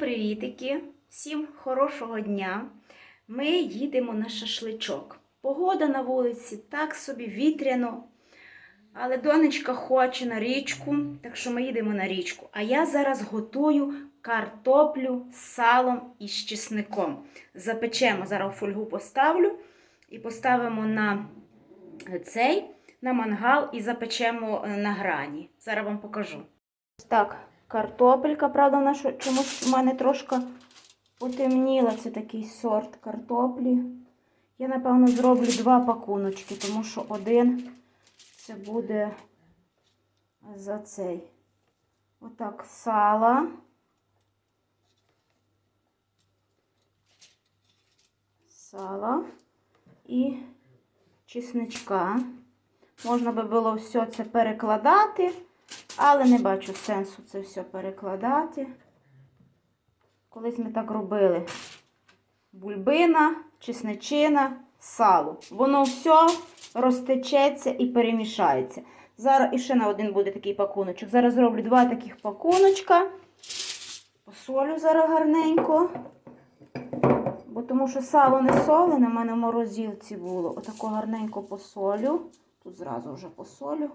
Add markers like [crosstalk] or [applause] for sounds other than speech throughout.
привітики! Всім хорошого дня! Ми їдемо на шашличок. Погода на вулиці так собі вітряно. Але донечка хоче на річку, так що ми їдемо на річку. А я зараз готую картоплю з салом і з чесником. Запечемо, зараз фольгу поставлю і поставимо на цей на мангал і запечемо е, на грані. Зараз вам покажу. Так, картопелька, правда, вона чомусь в мене трошки потемніла. Це такий сорт картоплі. Я, напевно, зроблю два пакуночки, тому що один це буде за цей. Отак, сала. Сала і чесничка. Можна би було все це перекладати, але не бачу сенсу це все перекладати. Колись ми так робили. Бульбина, чесничина, сало. Воно все розтечеться і перемішається. Зараз іще на один буде такий пакуночок. Зараз зроблю два таких пакуночка. Посолю зараз гарненько. Бо тому що сало не солене, в мене в морозилці було. Отако гарненько посолю. Тут зразу вже посолю,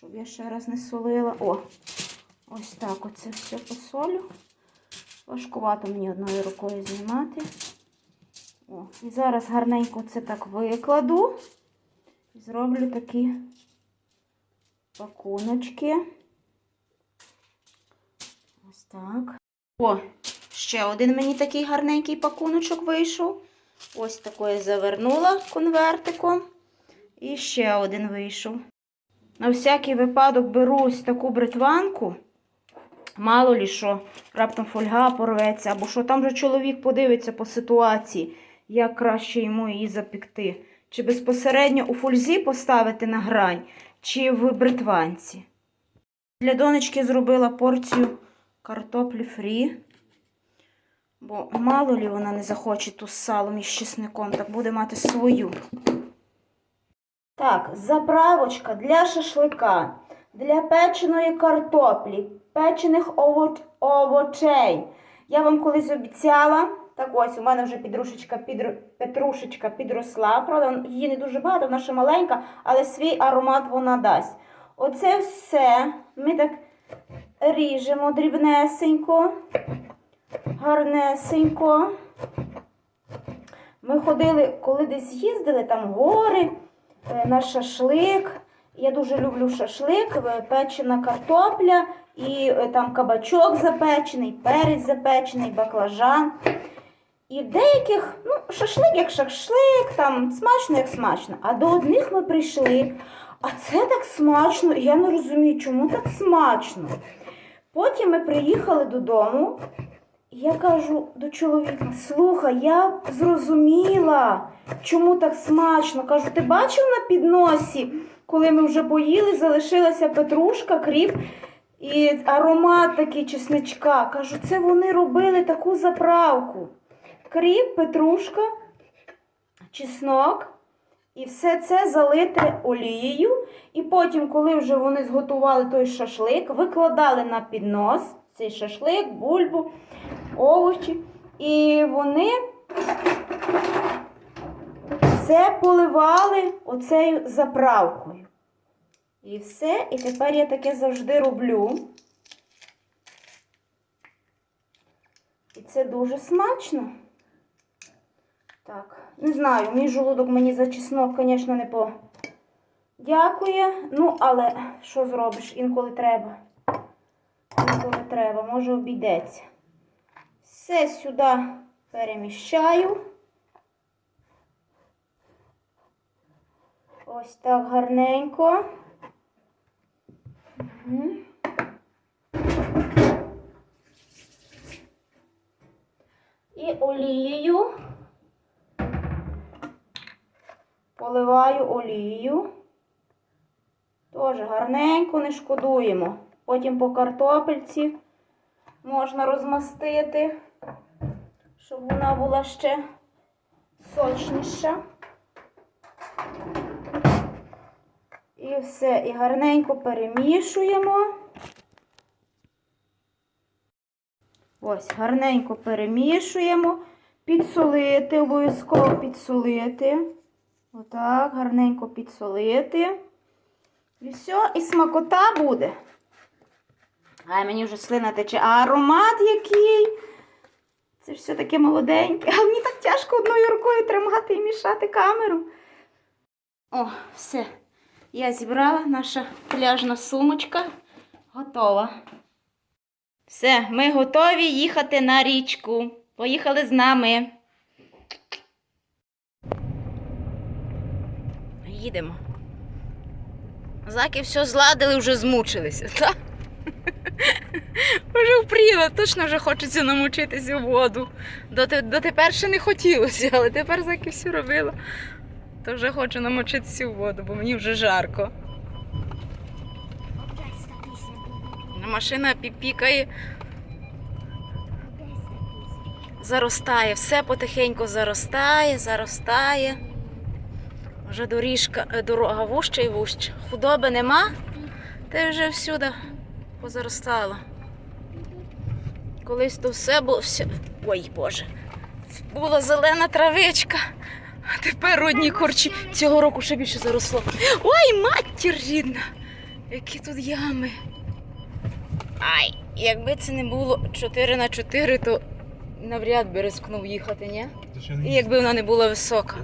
щоб я ще раз не солила. О, ось так оце все посолю. Важкувато мені одною рукою знімати. О, і зараз гарненько це так викладу. І зроблю такі пакуночки. Ось так. О, ще один мені такий гарненький пакуночок вийшов. Ось такое завернула конвертиком. І ще один вийшов. На всякий випадок беру ось таку бритванку. Мало лі що, раптом фольга порветься, або що там же чоловік подивиться по ситуації, як краще йому її запекти. Чи безпосередньо у фользі поставити на грань, чи в бритванці. Для донечки зробила порцію картоплі фрі. Бо мало лі вона не захоче ту з салом і з чесником, так буде мати свою. Так, заправочка для шашлика, для печеної картоплі, печених ово- овочей. Я вам колись обіцяла. Так ось, у мене вже підрушечка, підр... петрушечка підросла. Правда, її не дуже багато, вона ще маленька, але свій аромат вона дасть. Оце все ми так ріжемо дрібнесенько, гарнесенько. Ми ходили, коли десь їздили, там гори, на шашлик. Я дуже люблю шашлик, е, печена картопля і е, там кабачок запечений, перець запечений, баклажан. І в деяких, ну, шашлик як шашлик, там смачно, як смачно. А до одних ми прийшли, а це так смачно, я не розумію, чому так смачно. Потім ми приїхали додому, я кажу до чоловіка: слухай, я зрозуміла, чому так смачно. Кажу, ти бачив на підносі, коли ми вже поїли, залишилася петрушка, кріп і аромат такий чесничка. Кажу, це вони робили таку заправку. Кріп, петрушка, чеснок. І все це залити олією. І потім, коли вже вони зготували той шашлик, викладали на піднос цей шашлик, бульбу, овочі. І вони все поливали оцею заправкою. І все. І тепер я таке завжди роблю. І це дуже смачно. Так, не знаю, мій жолудок мені за чеснок, звісно, не подякує. Ну, але що зробиш? Інколи треба. Інколи треба, може обійдеться. Все сюди переміщаю. Ось так гарненько. Мгм. І олією. Поливаю олією. Теж гарненько не шкодуємо. Потім по картопельці можна розмастити, щоб вона була ще сочніша. І все, і гарненько перемішуємо. Ось, гарненько перемішуємо. Підсолити, обов'язково підсолити. Отак, гарненько підсолити. І все, і смакота буде. Ай, мені вже слина тече. А аромат який. Це ж все таке молоденьке. А мені так тяжко одною рукою тримати і мішати камеру. О, все. Я зібрала наша пляжна сумочка. Готова. Все, ми готові їхати на річку. Поїхали з нами. Їдемо. Заки все зладили, вже змучилися, так? Вже впріла, точно вже хочеться намочитися в воду. Дотепер ще не хотілося, але тепер заки все робила, то вже хочу намочитися в воду, бо мені вже жарко. Машина піпікає, заростає, все потихеньку заростає, заростає. Вже доріжка, е, дорога вужча і вужча. Худоби нема, й вже всюди позаростало. Колись то все було. Все... Ой Боже. Була зелена травичка. А тепер одні корчі. Цього року ще більше заросло. Ой, матір рідна! Які тут ями. Ай, якби це не було 4 на 4, то навряд би рискнув їхати, ні? І якби вона не була висока.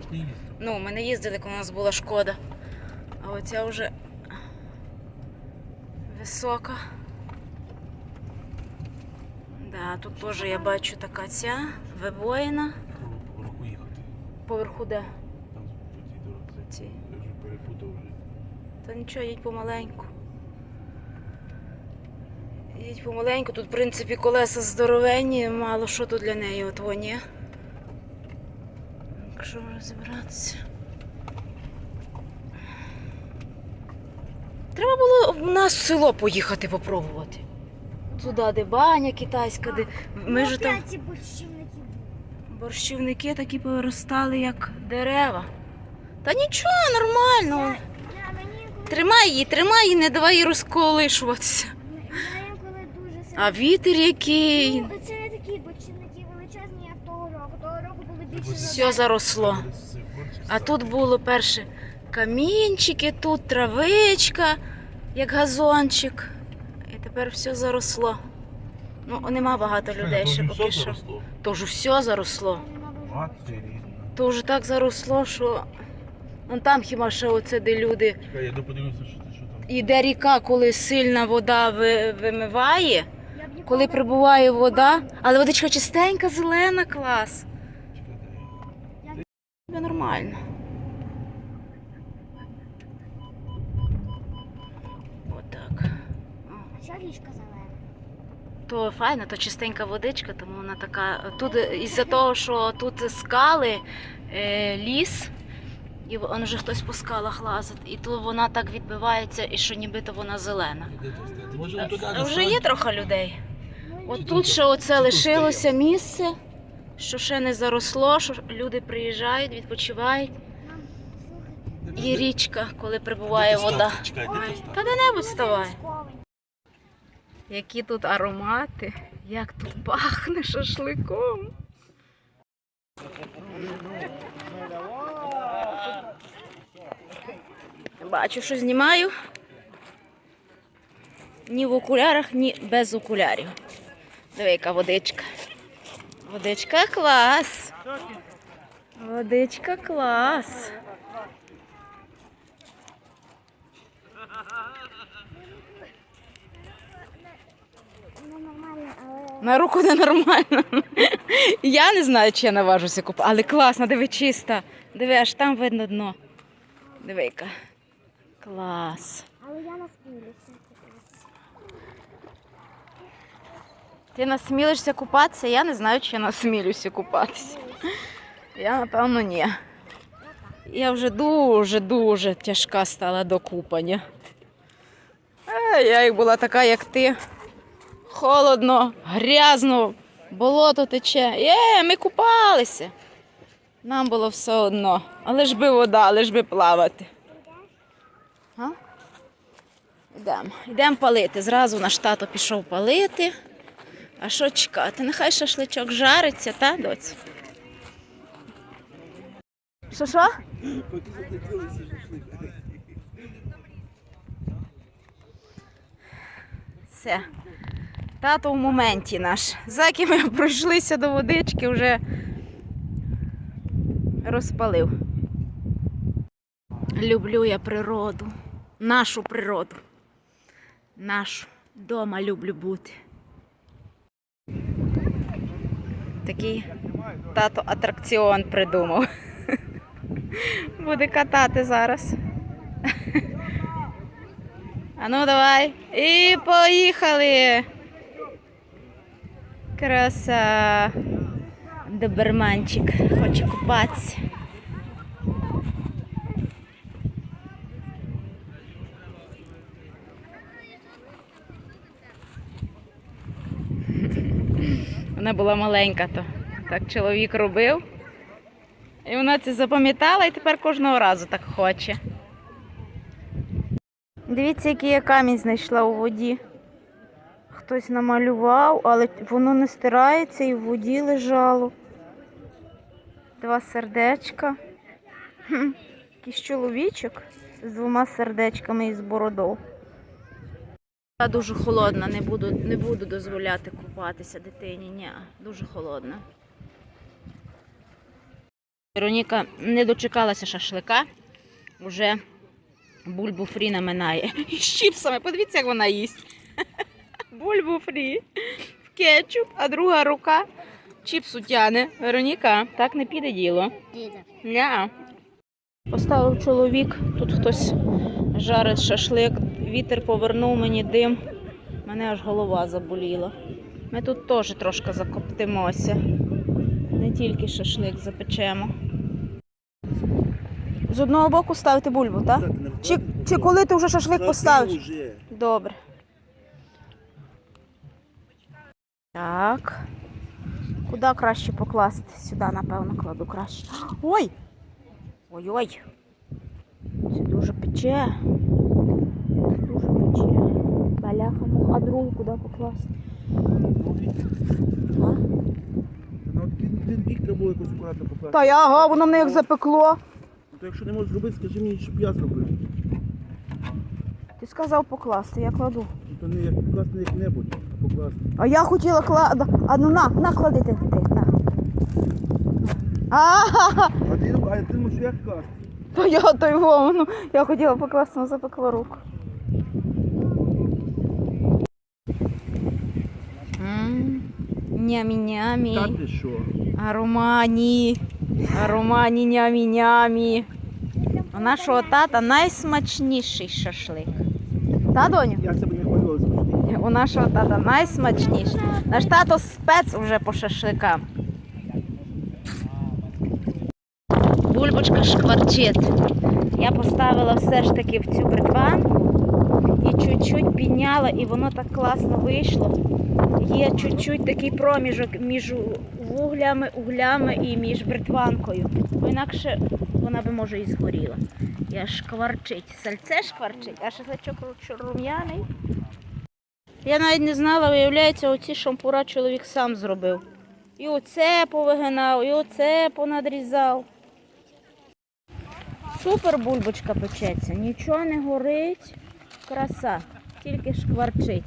Ну, ми не їздили, коли у нас була шкода. А оця вже висока. Да, тут теж я бачу така ця вибоїна. По року їхати. Поверху де? Там. Ці. Я вже перепутав вже. Та нічого, їдь помаленьку. Їдь помаленьку, тут, в принципі, колеса здоровенні, мало що тут для неї, от вони. Якщо розібратися. Треба було в нас в село поїхати попробувати. Туди, де баня китайська, де. Ми ж там ці борщівники. борщівники такі повиростали, як дерева. Та нічого, нормально. Тримай її, тримай її, не давай їй розколишуватися. А вітер який. Ну, це не такі борщівники величезні, як того року. Того року були більше Все заросло. А тут було перше камінчики, тут травичка, як газончик. І тепер все заросло. Ну, нема багато людей ще поки що. заросло. То вже все заросло. То вже так заросло, що. Вон там хіба ще оце, де люди. Чекай, я доподивився, що ти що там. Іде ріка, коли сильна вода ви- вимиває. Коли прибуває вода, але водичка чистенька, зелена, клас. Тобі нормально. Отак. Річка зелена? То файно, то чистенька водичка, тому вона така. Тут із-за того, що тут скали, е, ліс, і он вже хтось по скалах лазить, і тут вона так відбивається, і що нібито вона зелена. Може, А Вже є трохи людей. От Тут ще оце лишилося місце, що ще не заросло, що люди приїжджають, відпочивають. Де- річка, коли прибуває вода. Чекай, де ти Та де-небудь вставай. Які тут аромати, як тут пахне шашликом. Бачу, що знімаю. Ні в окулярах, ні без окулярів. Диви, яка водичка. Водичка клас. Водичка клас. На руку ненормально. Я не знаю, чи я наважуся купати, але класно, диви чиста. Диви, аж там видно дно. Диви, яка. Клас. Але я насмілюся. Ти насмілишся купатися? Я не знаю, чи я насмілюся купатися. Я, напевно, ні. Я вже дуже-дуже тяжка стала до купання. А я як була така, як ти. Холодно, грязно, болото тече. Є, ми купалися. Нам було все одно. Але ж би вода, ж би плавати. Йдемо. Йдемо палити. Зразу наш тато пішов палити. А що чекати? Нехай шашличок жариться, та, доць? Що що? Поки задивилися шашлик. Все. Тато в моменті наш. Заки ми пройшлися до водички, вже розпалив. Люблю я природу. Нашу природу. Нашу. Дома люблю бути. Такий тато атракціон придумав. [laughs] Буде катати зараз. [laughs] А ну давай. І поїхали. Краса. Доберманчик хоче купатися. Вона була маленька, то так чоловік робив. І вона це запам'ятала і тепер кожного разу так хоче. Дивіться, який я камінь знайшла у воді. Хтось намалював, але воно не стирається і в воді лежало. Два сердечка. Якийсь чоловічок з двома сердечками і з бородою. Я дуже холодна, не буду, не буду дозволяти купатися дитині. Ні, дуже холодна. Вероніка не дочекалася шашлика. Уже бульбу фрі наминає. [laughs] І з чіпсами. Подивіться, як вона їсть. [laughs] Бульбу фрі. В кетчуп, а друга рука чіпсу тяне. Вероніка, так не піде діло. Ня. Поставив чоловік, тут хтось жарить шашлик, вітер повернув мені дим. Мене аж голова заболіла. Ми тут теж трошки закоптимося. Не тільки шашлик запечемо. З одного боку ставити бульбу, так? Чи, чи коли ти вже шашлик поставиш? Добре. Так. Куди краще покласти? Сюди, напевно, кладу краще. Ой! Ой-ой! Це дуже пече. Дуже пече. Баляха, ну, а другу куди покласти? А? Ну, покласти. Та я, ага, воно мене як запекло. То якщо не можеш зробити, скажи мені, щоб я зробив. Ти сказав покласти, я кладу. То не як покласти як-небудь, а покласти. А я хотіла кладати. А ну на, на клади ти. ти, на. А, А ти, а ти можеш як класти? то я то його, ну, я хотіла покласти, але запекла руку. М, Нямі-нямі. Та ти що? Аромані. Аромані нямі-нямі. У нашого тата найсмачніший шашлик. Та, доню? Я себе не хвалював завжди. У нашого тата найсмачніший. Наш тато спец вже по шашликам. Бульбочка шкварчить. Я поставила все ж таки в цю бритван і чуть-чуть підняла, і воно так класно вийшло. Є чуть-чуть такий проміжок між вуглями, углями і між бритванкою. Бо інакше вона би може і згоріла. Я шкварчить. Сальце шкварчить, а шашличок ру- рум'яний. Я навіть не знала, виявляється, оці шампура чоловік сам зробив. І оце повигинав, і оце понадрізав. Супер бульбочка печеться, нічого не горить. Краса, тільки шкварчить.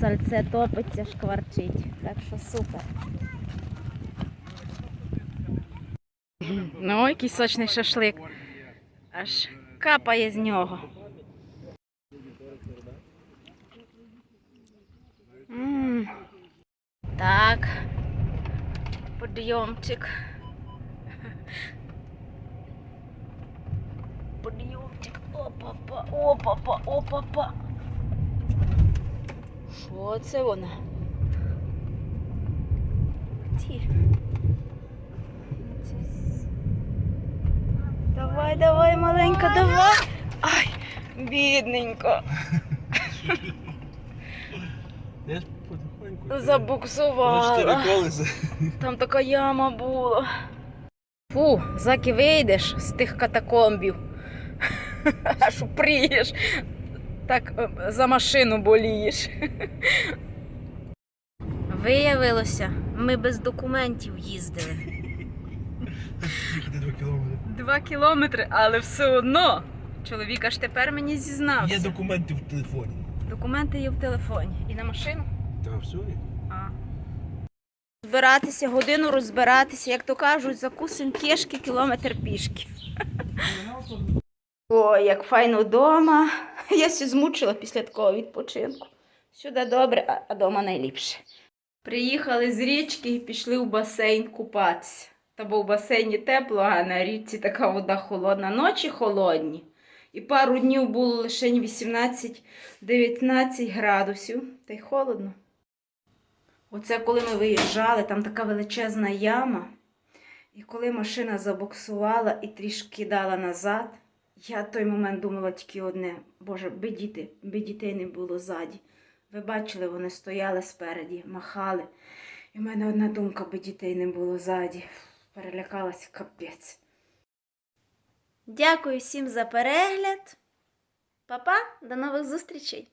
Сальце топиться, шкварчить. Так що супер. Ну, який сочний шашлик. Аж капає з нього. М. Так. Подйомчик. Подйомчик. Опа-па, опа-па, опа-па. Що це вона? Ті. Це с- Давай, давай, маленька, давай. Ай, бідненько. Я ж потихоньку. Забуксувала. Там така яма була. Фу, заки вийдеш з тих катакомбів. Аж упрієш. Так е, за машину болієш. Виявилося, ми без документів їздили. Два кілометри. Два кілометри, але все одно. Чоловік аж тепер мені зізнався. Є документи в телефоні. Документи є в телефоні. І на машину? Та все є. А. Збиратися, годину розбиратися, як то кажуть, закусим кішки, кілометр пішки. Ой, як файно вдома. Я сі змучила після такого відпочинку. Сюди добре, а- а дома найліпше. Приїхали з річки і пішли в басейн купатися. Та бо в басейні тепло, а на річці така вода холодна. Ночі холодні. І пару днів було лише 18-19 градусів. Та й холодно. Оце коли ми виїжджали, там така величезна яма. І коли машина забуксувала і трішки дала назад, я в той момент думала тільки одне: Боже, би діти, би дітей не було ззаді. Ви бачили, вони стояли спереді, махали. І в мене одна думка, би дітей не було ззаді. Перелякалася капець. Дякую всім за перегляд. Па-па, до нових зустрічей!